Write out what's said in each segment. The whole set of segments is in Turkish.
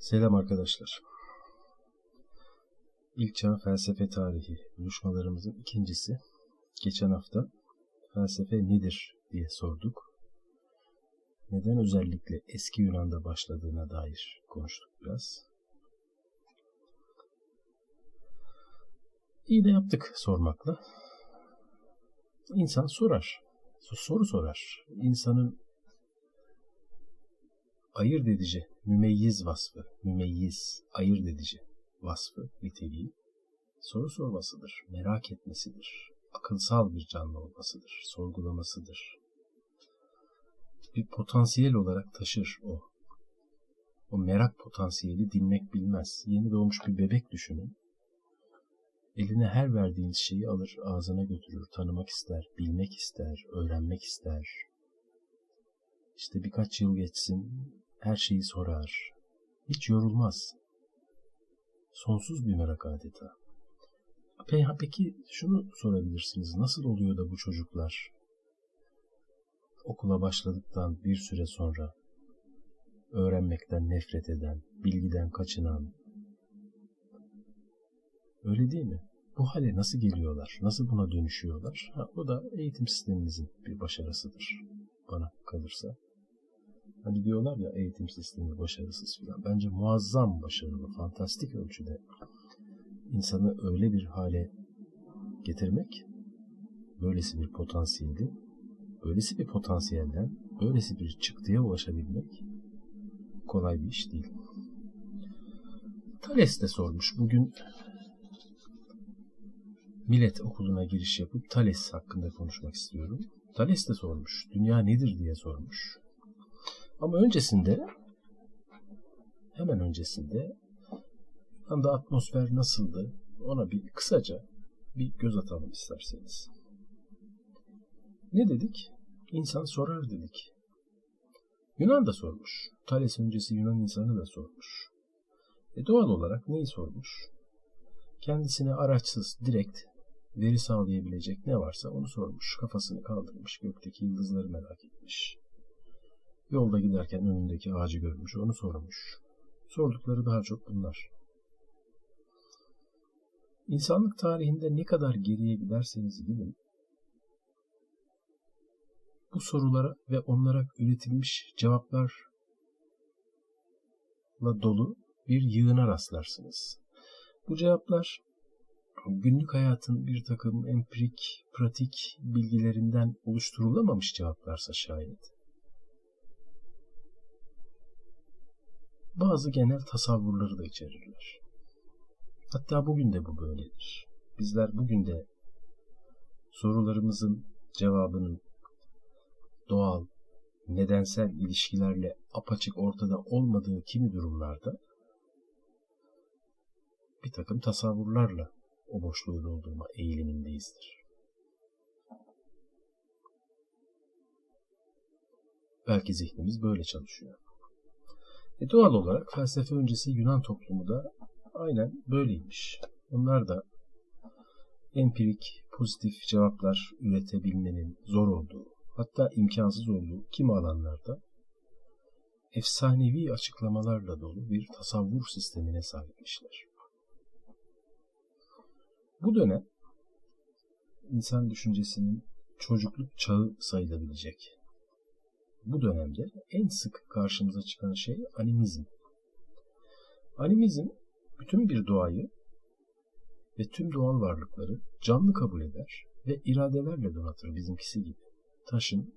Selam arkadaşlar. İlk çağ felsefe tarihi buluşmalarımızın ikincisi. Geçen hafta felsefe nedir diye sorduk. Neden özellikle eski Yunan'da başladığına dair konuştuk biraz. İyi de yaptık sormakla. İnsan sorar. Soru sorar. İnsanın ayırt edici, mümeyyiz vasfı, mümeyyiz, ayırt edici vasfı, niteliği soru sormasıdır, merak etmesidir, akılsal bir canlı olmasıdır, sorgulamasıdır. Bir potansiyel olarak taşır o. O merak potansiyeli dinmek bilmez. Yeni doğmuş bir bebek düşünün. Eline her verdiğiniz şeyi alır, ağzına götürür, tanımak ister, bilmek ister, öğrenmek ister. İşte birkaç yıl geçsin, her şeyi sorar. Hiç yorulmaz. Sonsuz bir merak adeta. Peki şunu sorabilirsiniz. Nasıl oluyor da bu çocuklar okula başladıktan bir süre sonra öğrenmekten nefret eden, bilgiden kaçınan, öyle değil mi? Bu hale nasıl geliyorlar? Nasıl buna dönüşüyorlar? Ha, o da eğitim sistemimizin bir başarısıdır bana kalırsa. Hani diyorlar ya eğitim sistemi başarısız filan. Bence muazzam başarılı, fantastik ölçüde insanı öyle bir hale getirmek, böylesi bir potansiyeli, böylesi bir potansiyelden, böylesi bir çıktıya ulaşabilmek kolay bir iş değil. Thales de sormuş. Bugün Millet Okulu'na giriş yapıp Thales hakkında konuşmak istiyorum. Thales de sormuş. Dünya nedir diye sormuş. Ama öncesinde hemen öncesinde anda atmosfer nasıldı ona bir kısaca bir göz atalım isterseniz. Ne dedik? İnsan sorar dedik. Yunan da sormuş. Thales öncesi Yunan insanı da sormuş. E doğal olarak neyi sormuş? Kendisine araçsız, direkt veri sağlayabilecek ne varsa onu sormuş. Kafasını kaldırmış, gökteki yıldızları merak etmiş. Yolda giderken önündeki ağacı görmüş, onu sormuş. Sordukları daha çok bunlar. İnsanlık tarihinde ne kadar geriye giderseniz gidin, bu sorulara ve onlara üretilmiş cevaplarla dolu bir yığına rastlarsınız. Bu cevaplar günlük hayatın bir takım empirik, pratik bilgilerinden oluşturulamamış cevaplarsa şayet. Bazı genel tasavvurları da içerirler. Hatta bugün de bu böyledir. Bizler bugün de sorularımızın cevabının doğal, nedensel ilişkilerle apaçık ortada olmadığı kimi durumlarda bir takım tasavvurlarla o boşluğu doldurma eğilimindeyizdir. Belki zihnimiz böyle çalışıyor. E doğal olarak felsefe öncesi Yunan toplumu da aynen böyleymiş. Onlar da empirik, pozitif cevaplar üretebilmenin zor olduğu, hatta imkansız olduğu kimi alanlarda efsanevi açıklamalarla dolu bir tasavvur sistemine sahipmişler. Bu dönem insan düşüncesinin çocukluk çağı sayılabilecek bu dönemde en sık karşımıza çıkan şey animizm. Animizm bütün bir doğayı ve tüm doğal varlıkları canlı kabul eder ve iradelerle donatır bizimkisi gibi. Taşın,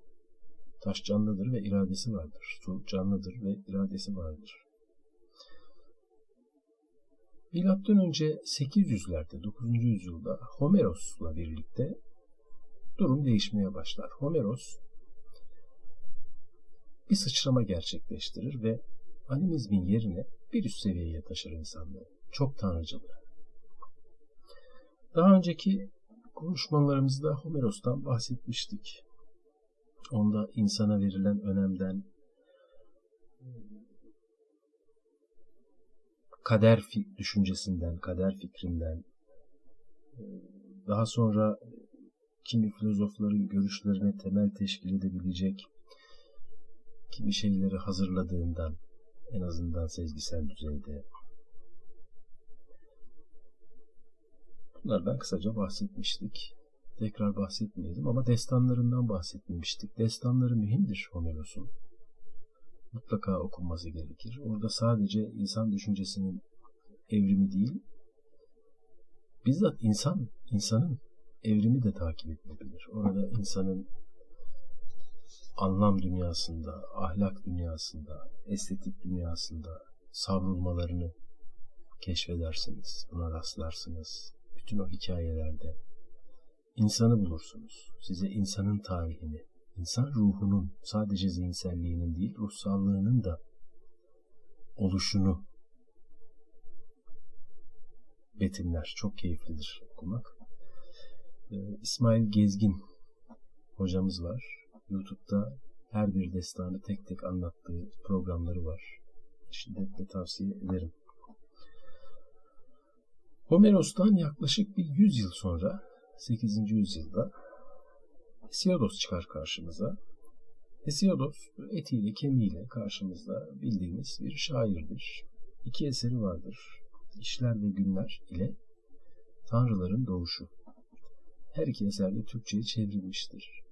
taş canlıdır ve iradesi vardır. Su canlıdır ve iradesi vardır. Milattan önce 800'lerde 9. yüzyılda Homeros'la birlikte durum değişmeye başlar. Homeros bir sıçrama gerçekleştirir ve animizmin yerine bir üst seviyeye taşır insanlığı. Çok tanrıcılığı. Daha önceki konuşmalarımızda Homeros'tan bahsetmiştik. Onda insana verilen önemden kader düşüncesinden, kader fikrinden daha sonra kimi filozofların görüşlerine temel teşkil edebilecek kimi şeyleri hazırladığından En azından sezgisel düzeyde. Bunlardan kısaca bahsetmiştik. Tekrar bahsetmeyelim ama destanlarından bahsetmemiştik. Destanları mühimdir Homeros'un. Mutlaka okunması gerekir. Orada sadece insan düşüncesinin evrimi değil, bizzat insan, insanın evrimi de takip edilebilir. Orada insanın anlam dünyasında, ahlak dünyasında, estetik dünyasında savrulmalarını keşfedersiniz. Buna rastlarsınız. Bütün o hikayelerde insanı bulursunuz. Size insanın tarihini, insan ruhunun sadece zihinselliğinin değil, ruhsallığının da oluşunu betimler. Çok keyiflidir okumak. Ee, İsmail Gezgin hocamız var. YouTube'da her bir destanı tek tek anlattığı programları var. Şiddetle tavsiye ederim. Homeros'tan yaklaşık bir 100 yıl sonra 8. yüzyılda Hesiodos çıkar karşımıza. Hesiodos etiyle kemiğiyle karşımızda bildiğimiz bir şairdir. İki eseri vardır. İşler ve Günler ile Tanrıların Doğuşu. Her iki eser de Türkçe'ye çevrilmiştir.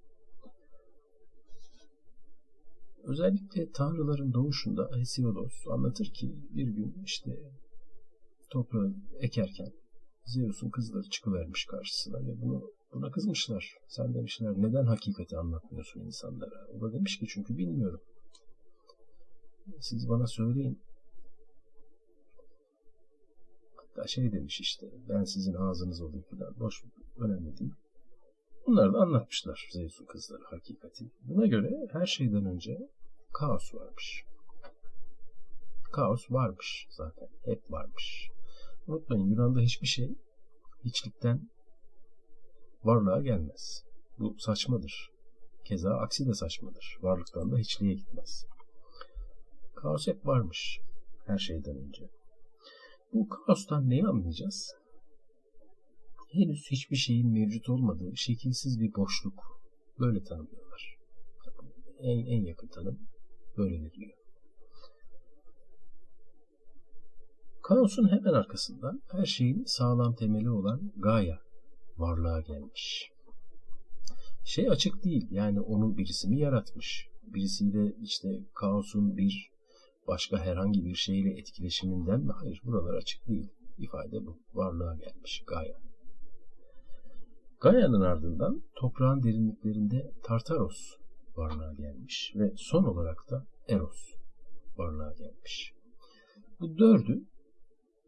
Özellikle tanrıların doğuşunda Hesiodos anlatır ki bir gün işte toprağı ekerken Zeus'un kızları çıkıvermiş karşısına ve bunu buna kızmışlar. Sen demişler neden hakikati anlatmıyorsun insanlara? O da demiş ki çünkü bilmiyorum. Siz bana söyleyin. Hatta şey demiş işte ben sizin ağzınız olayım falan. Boş önemli değil. Bunlar da anlatmışlar Zeus'un kızları hakikati. Buna göre her şeyden önce kaos varmış. Kaos varmış zaten. Hep varmış. Unutmayın Yunan'da hiçbir şey hiçlikten varlığa gelmez. Bu saçmadır. Keza aksi de saçmadır. Varlıktan da hiçliğe gitmez. Kaos hep varmış her şeyden önce. Bu kaostan neyi anlayacağız? Henüz hiçbir şeyin mevcut olmadığı şekilsiz bir boşluk. Böyle tanımlıyorlar. En, en yakın tanım böyle veriliyor. Kaosun hemen arkasından her şeyin sağlam temeli olan Gaia varlığa gelmiş. Şey açık değil yani onu birisi mi yaratmış? Birisiyle işte kaosun bir başka herhangi bir şeyle etkileşiminden mi? Hayır buralar açık değil. İfade bu. Varlığa gelmiş Gaia. Gaia'nın ardından toprağın derinliklerinde Tartaros varlığa gelmiş ve son olarak da Eros varlığa gelmiş. Bu dördü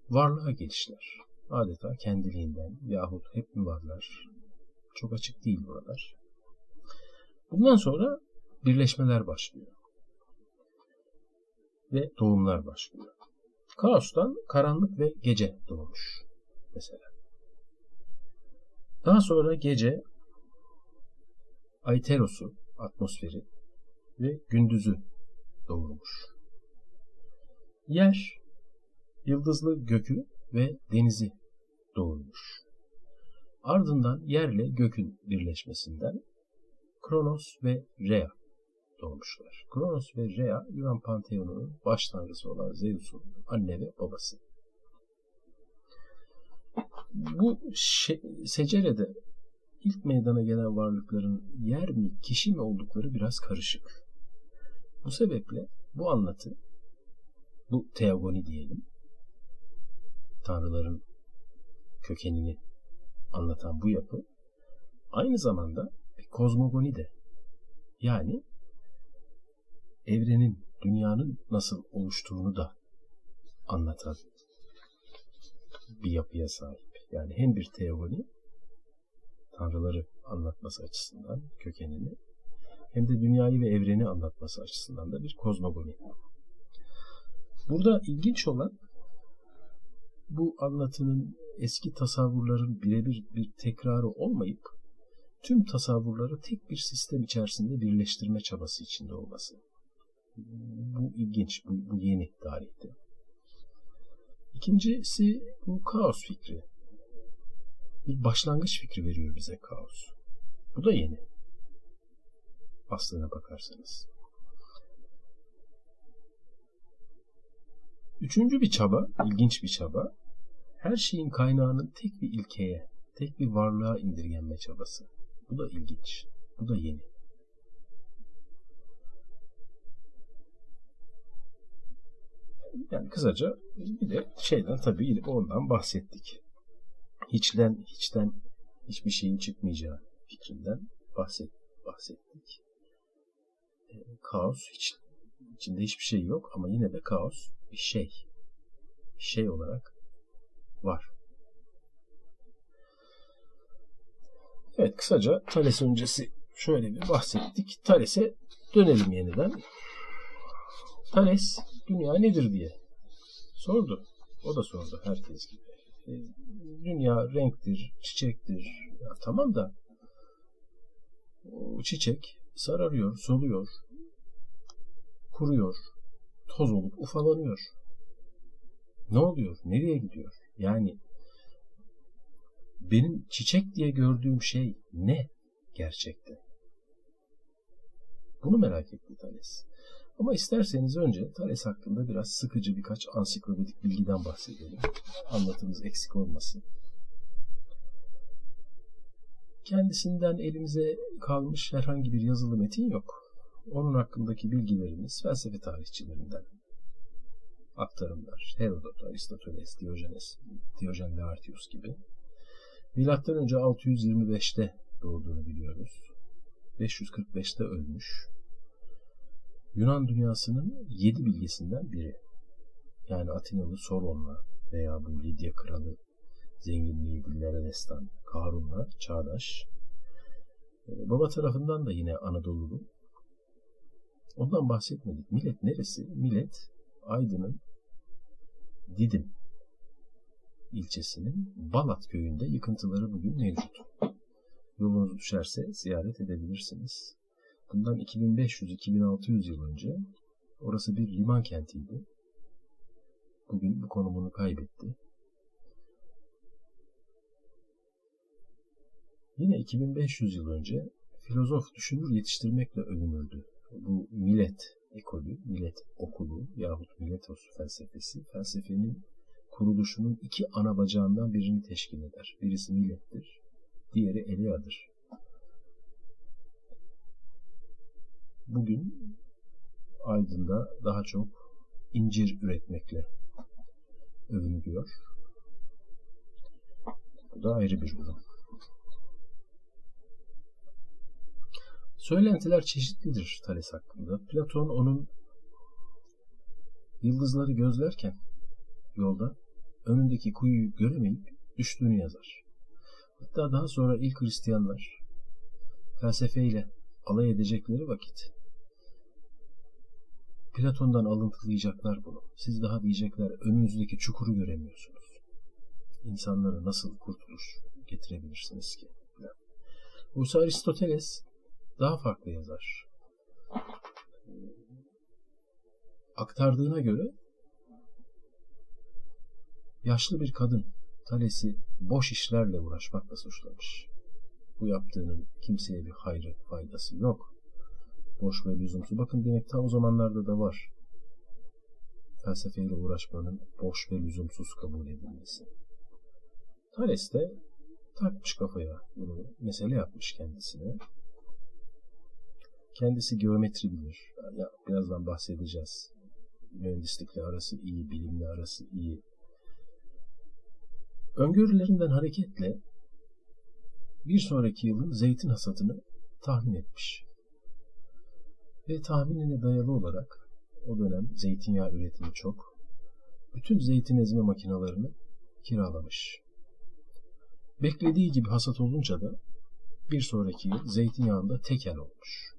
varlığa gelişler. Adeta kendiliğinden yahut hep mi varlar? Çok açık değil buralar. Bundan sonra birleşmeler başlıyor. Ve doğumlar başlıyor. Kaostan karanlık ve gece doğmuş mesela. Daha sonra gece Aiteros'u, atmosferi ve gündüzü doğurmuş. Yer yıldızlı gökü ve denizi doğurmuş. Ardından yerle gökün birleşmesinden Kronos ve Rhea doğmuşlar. Kronos ve Rhea Yunan Panteonu'nun baş tanrısı olan Zeus'un anne ve babası. Bu secerede ilk meydana gelen varlıkların yer mi, kişi mi oldukları biraz karışık. Bu sebeple bu anlatı, bu teogoni diyelim, tanrıların kökenini anlatan bu yapı aynı zamanda bir kozmogoni de yani evrenin, dünyanın nasıl oluştuğunu da anlatan bir yapıya sahip. Yani hem bir teogoni tanrıları anlatması açısından kökenini hem de dünyayı ve evreni anlatması açısından da bir kozmogoni. Burada ilginç olan bu anlatının eski tasavvurların birebir bir tekrarı olmayıp tüm tasavvurları tek bir sistem içerisinde birleştirme çabası içinde olması. Bu ilginç, bu, bu yeni tarihte. İkincisi bu kaos fikri. Bir başlangıç fikri veriyor bize kaos. Bu da yeni. Aslına bakarsanız. Üçüncü bir çaba, ilginç bir çaba. Her şeyin kaynağının tek bir ilkeye, tek bir varlığa indirgenme çabası. Bu da ilginç. Bu da yeni. Yani kısaca bir de şeyden tabii yine ondan bahsettik. Hiçten hiçten hiçbir şeyin çıkmayacağı fikrinden bahset, bahsettik. E, kaos hiç içinde hiçbir şey yok ama yine de kaos bir şey. Bir şey olarak var. Evet kısaca Thales öncesi şöyle bir bahsettik. Thales'e dönelim yeniden. Thales dünya nedir diye sordu. O da sordu herkes gibi. E, dünya renktir, çiçektir. Ya tamam da o çiçek sararıyor, soluyor, kuruyor, toz olup ufalanıyor. Ne oluyor? Nereye gidiyor? Yani benim çiçek diye gördüğüm şey ne gerçekte? Bunu merak etti Thales. Ama isterseniz önce Thales hakkında biraz sıkıcı birkaç ansiklopedik bilgiden bahsedelim. Anlatımız eksik olmasın. Kendisinden elimize kalmış herhangi bir yazılı metin yok. Onun hakkındaki bilgilerimiz felsefe tarihçilerinden aktarımlar. Herodot, Aristoteles, Diogenes, Diyojen Laertius gibi. Milattan önce 625'te doğduğunu biliyoruz. 545'te ölmüş. Yunan dünyasının yedi bilgisinden biri. Yani Atinalı Solon'la veya bu Lidya kralı zenginliği dillere destan Karun'la çağdaş. Ee, baba tarafından da yine Anadolu'lu. Ondan bahsetmedik. Millet neresi? Millet Aydın'ın Didim ilçesinin Balat köyünde yıkıntıları bugün mevcut. Yolunuz düşerse ziyaret edebilirsiniz. Bundan 2500-2600 yıl önce orası bir liman kentiydi. Bugün bu konumunu kaybetti. Yine 2500 yıl önce filozof düşünür yetiştirmekle övünüldü. Bu millet ekolü, millet okulu yahut milletos felsefesi felsefenin kuruluşunun iki ana bacağından birini teşkil eder. Birisi millettir, diğeri Elia'dır. Bugün Aydın'da daha çok incir üretmekle övünülüyor. Bu da ayrı bir durum. Söylentiler çeşitlidir Thales hakkında. Platon onun yıldızları gözlerken yolda önündeki kuyuyu göremeyip düştüğünü yazar. Hatta daha sonra ilk Hristiyanlar felsefeyle alay edecekleri vakit Platon'dan alıntılayacaklar bunu. Siz daha diyecekler önünüzdeki çukuru göremiyorsunuz. İnsanlara nasıl kurtuluş getirebilirsiniz ki? Oysa Aristoteles daha farklı yazar. Aktardığına göre yaşlı bir kadın Thales'i boş işlerle uğraşmakla suçlamış. Bu yaptığının kimseye bir hayrı, faydası yok. Boş ve lüzumsuz. Bakın demek ta o zamanlarda da var. Felsefeyle uğraşmanın boş ve lüzumsuz kabul edilmesi. Thales de takmış kafaya bunu mesele yapmış kendisine. Kendisi geometri bilir. Ya, birazdan bahsedeceğiz. Mühendislikle arası iyi, bilimle arası iyi. Öngörülerinden hareketle bir sonraki yılın zeytin hasatını tahmin etmiş. Ve tahminine dayalı olarak o dönem zeytinyağı üretimi çok. Bütün zeytin ezme makinalarını kiralamış. Beklediği gibi hasat olunca da bir sonraki yıl zeytinyağında tekel olmuş.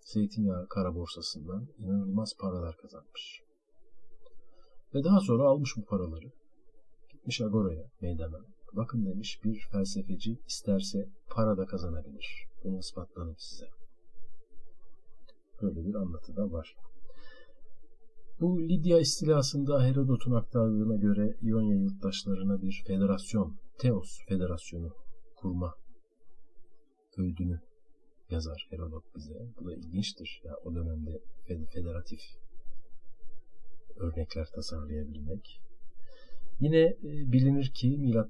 Zeytinyağı kara borsasından inanılmaz paralar kazanmış. Ve daha sonra almış bu paraları. Gitmiş Agora'ya, meydana. Bakın demiş bir felsefeci isterse para da kazanabilir. Bunu ispatladım size. Böyle bir anlatı da var. Bu Lidya istilasında Herodot'un aktardığına göre İonya yurttaşlarına bir federasyon, Teos Federasyonu kurma öğüdünü yazar Herodot bize. Bu da ilginçtir. Ya o dönemde federatif örnekler tasarlayabilmek. Yine e, bilinir ki M.Ö.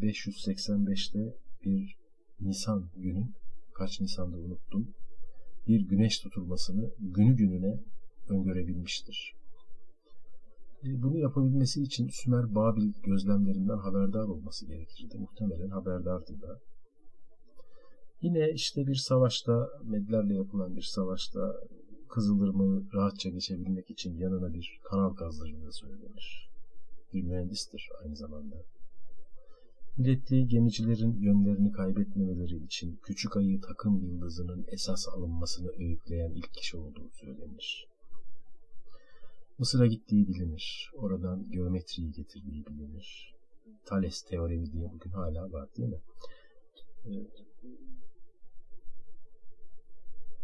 585'te bir Nisan günü, kaç Nisan'da unuttum, bir güneş tutulmasını günü gününe öngörebilmiştir. E, bunu yapabilmesi için Sümer Babil gözlemlerinden haberdar olması gerekirdi. Muhtemelen haberdardı da. Yine işte bir savaşta, Medlerle yapılan bir savaşta Kızılırmağı rahatça geçebilmek için yanına bir kanal kazdırdığı söylenir. Bir mühendistir aynı zamanda. Milletli gemicilerin yönlerini kaybetmemeleri için küçük ayı takım yıldızının esas alınmasını öğütleyen ilk kişi olduğu söylenir. Mısır'a gittiği bilinir. Oradan geometriyi getirdiği bilinir. Thales teoremi diye bugün hala var değil mi?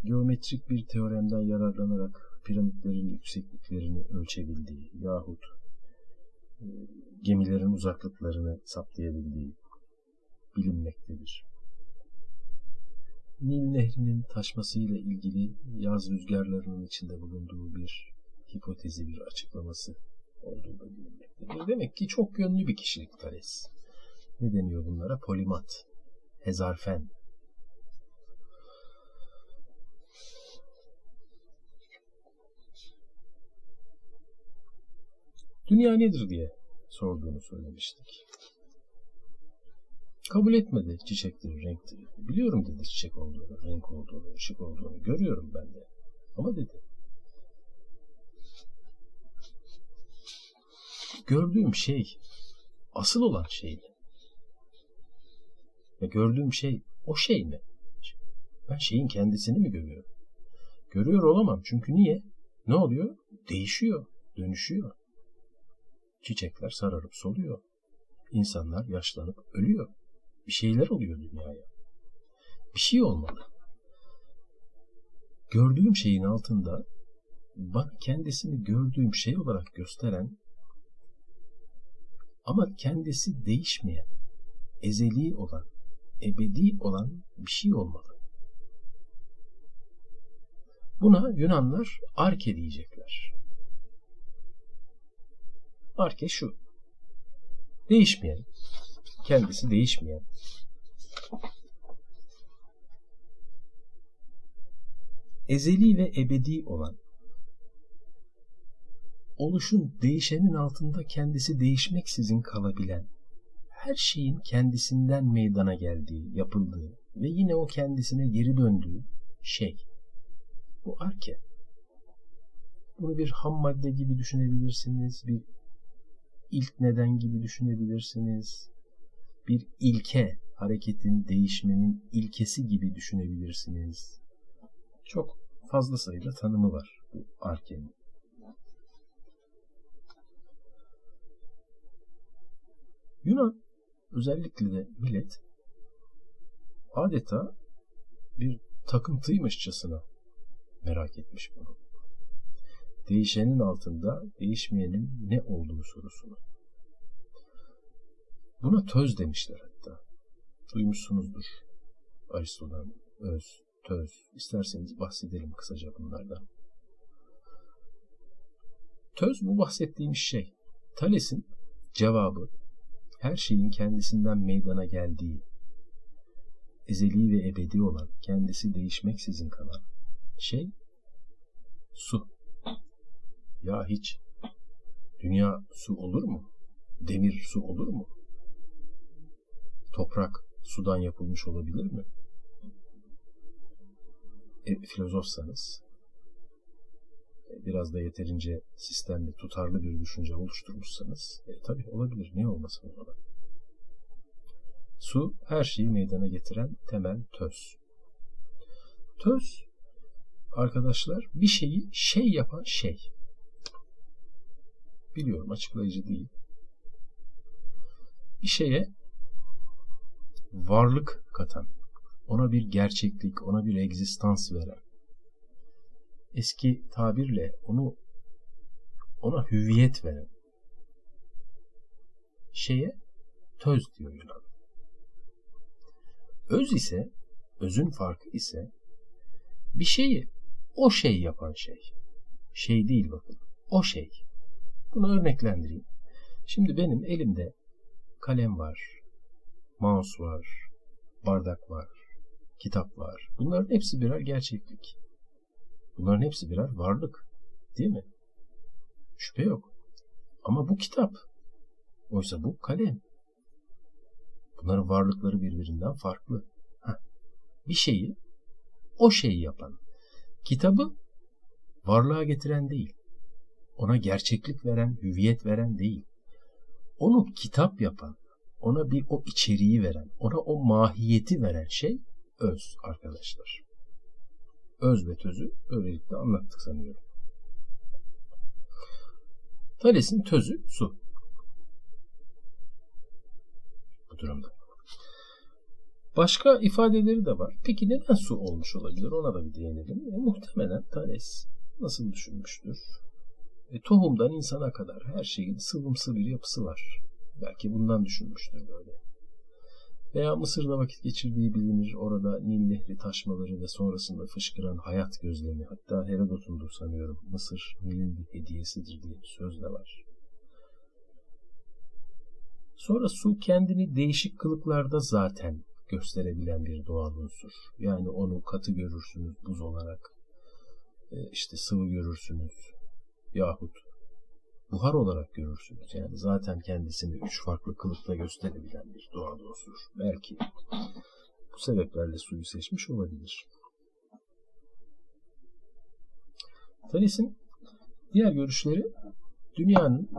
Geometrik bir teoremden yararlanarak piramitlerin yüksekliklerini ölçebildiği yahut gemilerin uzaklıklarını saptayabildiği bilinmektedir. Nil Nehri'nin taşmasıyla ilgili yaz rüzgarlarının içinde bulunduğu bir hipotezi, bir açıklaması olduğu da bilinmektedir. Demek ki çok yönlü bir kişilik Thales. Ne deniyor bunlara? Polimat, hezarfen dünya nedir diye sorduğunu söylemiştik. Kabul etmedi çiçektir, renktir. Biliyorum dedi çiçek olduğunu, renk olduğunu, ışık olduğunu. Görüyorum ben de. Ama dedi. Gördüğüm şey asıl olan şey mi? Ve gördüğüm şey o şey mi? Ben şeyin kendisini mi görüyorum? Görüyor olamam çünkü niye? Ne oluyor? Değişiyor, dönüşüyor. Çiçekler sararıp soluyor. İnsanlar yaşlanıp ölüyor. Bir şeyler oluyor dünyaya. Bir şey olmalı. Gördüğüm şeyin altında bana kendisini gördüğüm şey olarak gösteren ama kendisi değişmeyen, ezeli olan, ebedi olan bir şey olmalı. Buna Yunanlar arke diyecekler. Arke şu. Değişmeyen, kendisi değişmeyen, ezeli ve ebedi olan, oluşun değişenin altında kendisi değişmeksizin kalabilen, her şeyin kendisinden meydana geldiği, yapıldığı ve yine o kendisine geri döndüğü şey. Bu arke. Bunu bir ham madde gibi düşünebilirsiniz, bir ilk neden gibi düşünebilirsiniz. Bir ilke, hareketin, değişmenin ilkesi gibi düşünebilirsiniz. Çok fazla sayıda tanımı var bu arkenin. Yunan özellikle de millet adeta bir takıntıymışçasına merak etmiş bunu değişenin altında değişmeyenin ne olduğu sorusunu. Buna töz demişler hatta. Duymuşsunuzdur. Aristo'dan öz, töz. İsterseniz bahsedelim kısaca bunlardan. Töz bu bahsettiğimiz şey. Thales'in cevabı her şeyin kendisinden meydana geldiği, ezeli ve ebedi olan, kendisi değişmeksizin kalan şey su. Ya hiç dünya su olur mu? Demir su olur mu? Toprak sudan yapılmış olabilir mi? E, filozofsanız e, biraz da yeterince sistemli, tutarlı bir düşünce oluşturmuşsanız e, tabii olabilir. Niye olmasın o? Su her şeyi meydana getiren temel töz. Töz arkadaşlar bir şeyi şey yapan şey. Biliyorum açıklayıcı değil. Bir şeye varlık katan, ona bir gerçeklik, ona bir egzistans veren, eski tabirle onu ona hüviyet veren şeye töz diyor Yunan. Öz ise, özün farkı ise bir şeyi o şey yapan şey. Şey değil bakın. O şey. Bunu örneklendireyim. Şimdi benim elimde kalem var, mouse var, bardak var, kitap var. Bunların hepsi birer gerçeklik. Bunların hepsi birer varlık. Değil mi? Şüphe yok. Ama bu kitap. Oysa bu kalem. Bunların varlıkları birbirinden farklı. Heh. Bir şeyi o şeyi yapan. Kitabı varlığa getiren değil. Ona gerçeklik veren, hüviyet veren değil. Onu kitap yapan, ona bir o içeriği veren, ona o mahiyeti veren şey öz arkadaşlar. Öz ve tözü böylelikle anlattık sanıyorum. Thales'in tözü su. Bu durumda. Başka ifadeleri de var. Peki neden su olmuş olabilir? Ona da bir değinelim. E, muhtemelen Thales nasıl düşünmüştür? E, tohumdan insana kadar her şeyin sıvımsı bir yapısı var. Belki bundan düşünmüştür böyle. Veya Mısır'da vakit geçirdiği bilinir. Orada Nil Nehri taşmaları ve sonrasında fışkıran hayat gözlemi. Hatta Herodot'undur sanıyorum. Mısır Nil'in bir hediyesidir diye bir söz de var. Sonra su kendini değişik kılıklarda zaten gösterebilen bir doğal unsur. Yani onu katı görürsünüz buz olarak, e, işte sıvı görürsünüz yahut buhar olarak görürsünüz. Yani zaten kendisini üç farklı kılıkla gösterebilen bir doğal unsur. Belki bu sebeplerle suyu seçmiş olabilir. Thales'in diğer görüşleri dünyanın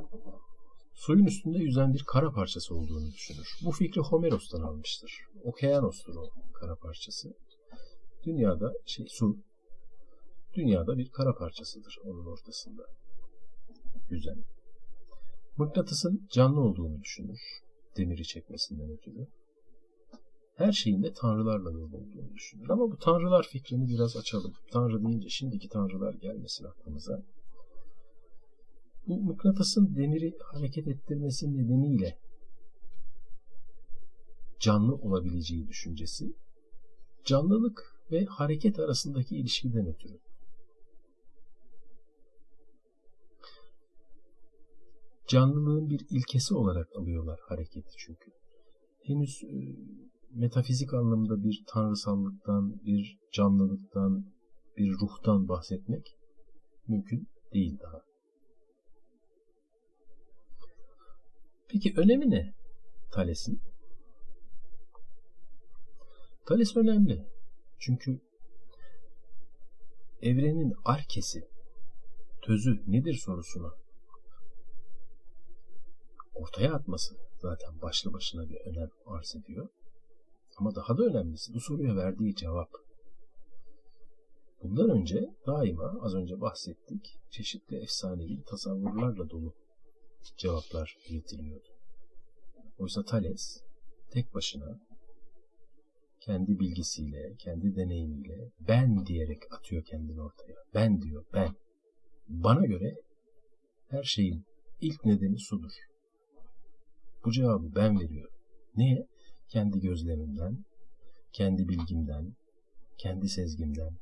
suyun üstünde yüzen bir kara parçası olduğunu düşünür. Bu fikri Homeros'tan almıştır. Okeanos'tur o kara parçası. Dünyada şey su dünyada bir kara parçasıdır onun ortasında yüzen. Mıknatısın canlı olduğunu düşünür. Demiri çekmesinden ötürü. Her şeyin de tanrılarla dolu olduğunu düşünür. Ama bu tanrılar fikrini biraz açalım. Tanrı deyince şimdiki tanrılar gelmesin aklımıza bu mıknatısın demiri hareket ettirmesi nedeniyle canlı olabileceği düşüncesi canlılık ve hareket arasındaki ilişkiden ötürü. Canlılığın bir ilkesi olarak alıyorlar hareketi çünkü. Henüz e, metafizik anlamda bir tanrısallıktan, bir canlılıktan, bir ruhtan bahsetmek mümkün değil daha. Peki önemi ne Thales'in? Thales önemli. Çünkü evrenin arkesi, tözü nedir sorusuna ortaya atması zaten başlı başına bir önem arz ediyor. Ama daha da önemlisi bu soruya verdiği cevap. Bundan önce daima az önce bahsettik çeşitli efsanevi tasavvurlarla dolu cevaplar üretiliyordu. Oysa Thales tek başına kendi bilgisiyle, kendi deneyimiyle ben diyerek atıyor kendini ortaya. Ben diyor, ben. Bana göre her şeyin ilk nedeni sudur. Bu cevabı ben veriyorum. Niye? Kendi gözlemimden, kendi bilgimden, kendi sezgimden.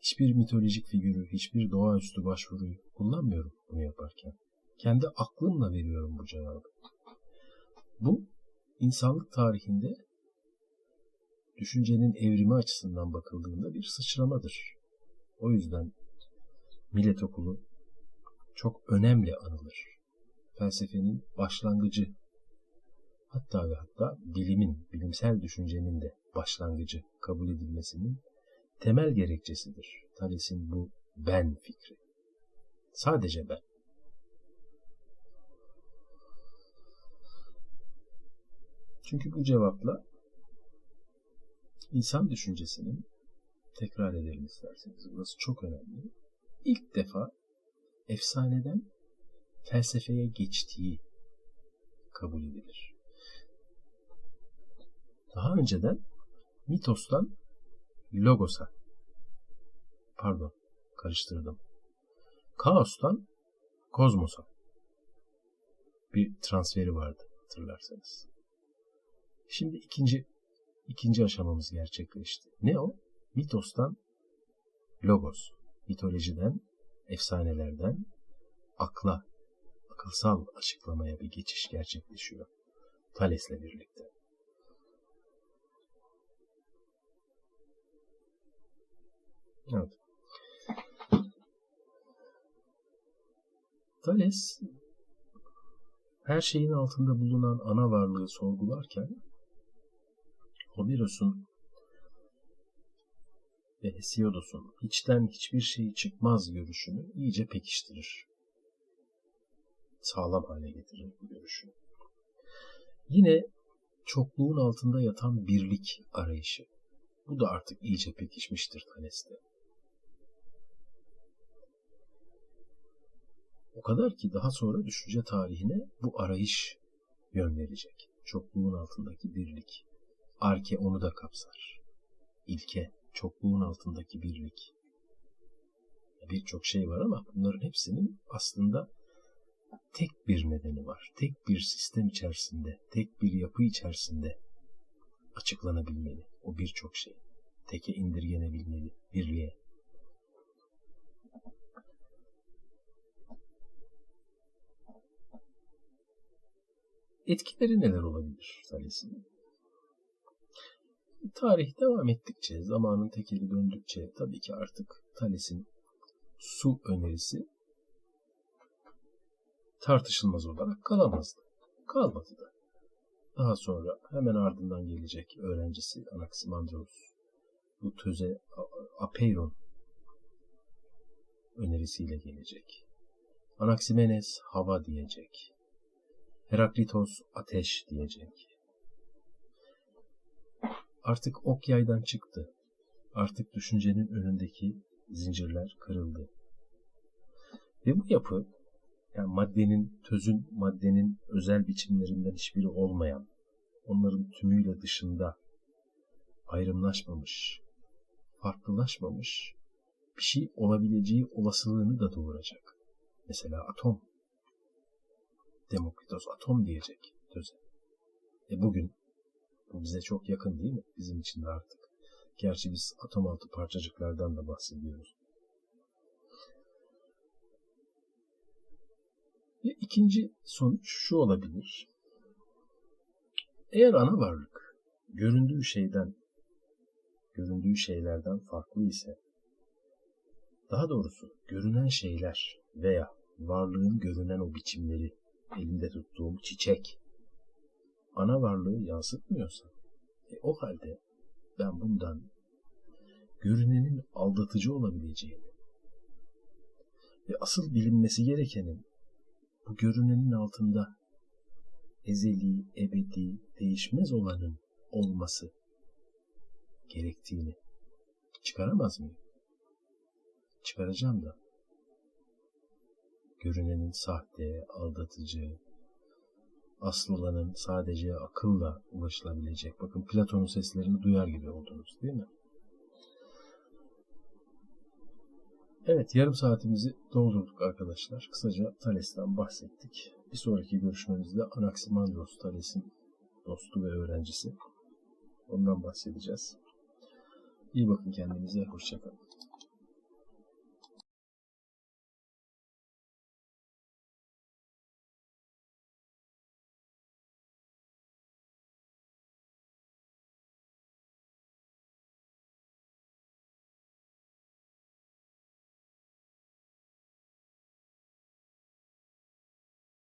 Hiçbir mitolojik figürü, hiçbir doğaüstü başvuruyu kullanmıyorum bunu yaparken. Kendi aklımla veriyorum bu cevabı. Bu insanlık tarihinde düşüncenin evrimi açısından bakıldığında bir sıçramadır. O yüzden millet okulu çok önemli anılır. Felsefenin başlangıcı hatta ve hatta bilimin, bilimsel düşüncenin de başlangıcı kabul edilmesinin temel gerekçesidir. Thales'in bu ben fikri. Sadece ben. Çünkü bu cevapla insan düşüncesinin tekrar edelim isterseniz. Burası çok önemli. İlk defa efsaneden felsefeye geçtiği kabul edilir. Daha önceden mitostan logosa pardon karıştırdım. Kaostan kozmosa bir transferi vardı hatırlarsanız. Şimdi ikinci ikinci aşamamız gerçekleşti. Ne o? Mitostan logos, mitolojiden, efsanelerden akla, akılsal açıklamaya bir geçiş gerçekleşiyor. Thales'le birlikte. Evet. Thales her şeyin altında bulunan ana varlığı sorgularken Homeros'un ve Hesiodos'un hiçten hiçbir şey çıkmaz görüşünü iyice pekiştirir. Sağlam hale getirir bu görüşü. Yine çokluğun altında yatan birlik arayışı. Bu da artık iyice pekişmiştir Thales'te. O kadar ki daha sonra düşünce tarihine bu arayış yön verecek. Çokluğun altındaki birlik. Arke onu da kapsar. İlke, çokluğun altındaki birlik. Birçok şey var ama bunların hepsinin aslında tek bir nedeni var. Tek bir sistem içerisinde, tek bir yapı içerisinde açıklanabilmeli o birçok şey. Teke indirgenebilmeli, birliğe. Etkileri neler olabilir Thales'in? Tarih devam ettikçe, zamanın tekeli döndükçe tabii ki artık Thales'in su önerisi tartışılmaz olarak kalamazdı. Kalmadı da. Daha sonra hemen ardından gelecek öğrencisi Anaximandros bu töze Apeiron önerisiyle gelecek. Anaximenes hava diyecek. Heraklitos ateş diyecek. Artık ok yaydan çıktı. Artık düşüncenin önündeki zincirler kırıldı. Ve bu yapı yani maddenin, tözün maddenin özel biçimlerinden hiçbiri olmayan, onların tümüyle dışında ayrımlaşmamış, farklılaşmamış bir şey olabileceği olasılığını da doğuracak. Mesela atom. Demokritos atom diyecek töze. E bugün bu bize çok yakın değil mi? Bizim için de artık. Gerçi biz atom altı parçacıklardan da bahsediyoruz. Ve ikinci sonuç şu olabilir. Eğer ana varlık göründüğü şeyden, göründüğü şeylerden farklı ise, daha doğrusu görünen şeyler veya varlığın görünen o biçimleri, elinde tuttuğum çiçek, ana varlığı yansıtmıyorsa, e, o halde ben bundan görünenin aldatıcı olabileceğini ve asıl bilinmesi gerekenin bu görünenin altında ezeli, ebedi, değişmez olanın olması gerektiğini çıkaramaz mıyım? Çıkaracağım da. Görünenin sahte, aldatıcı, asıl olanın sadece akılla ulaşılabilecek. Bakın Platon'un seslerini duyar gibi oldunuz değil mi? Evet yarım saatimizi doldurduk arkadaşlar. Kısaca Thales'ten bahsettik. Bir sonraki görüşmemizde Anaximandros Thales'in dostu ve öğrencisi. Ondan bahsedeceğiz. İyi bakın kendinize. Hoşçakalın.